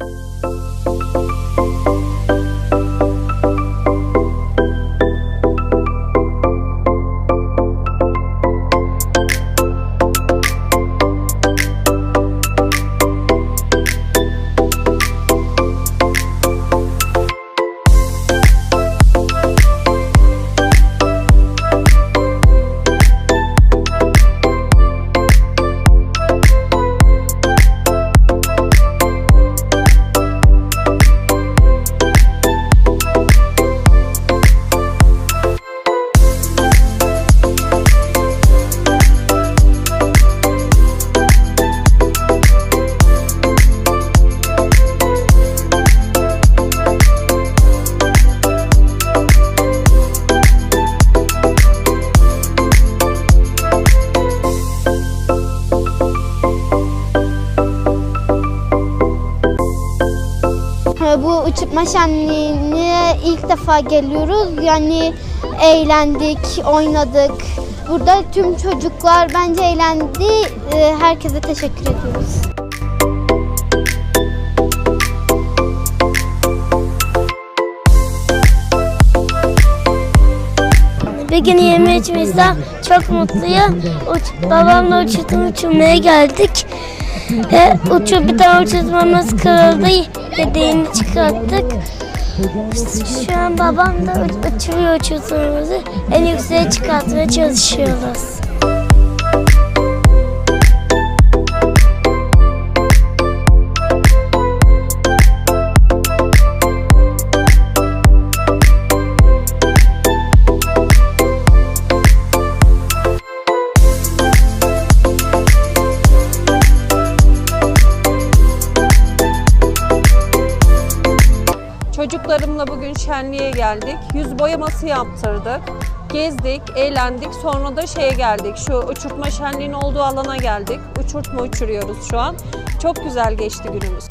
you Bu uçurtma şenliğine ilk defa geliyoruz. Yani eğlendik, oynadık. Burada tüm çocuklar bence eğlendi. Ee, Herkese teşekkür ediyoruz. Bugün 23 Nisan çok mutluyum. Uç, babamla uçurtma uçurmaya geldik. Ve uçur bir tane uçurtmamız kırıldı. Yedeğini çıkarttık. Şu an babam da uç- uçuruyor uçurtmamızı. En yükseğe çıkartmaya çalışıyoruz. Çocuklarımla bugün şenliğe geldik. Yüz boyaması yaptırdık. Gezdik, eğlendik. Sonra da şeye geldik. Şu uçurtma şenliğinin olduğu alana geldik. Uçurtma uçuruyoruz şu an. Çok güzel geçti günümüz.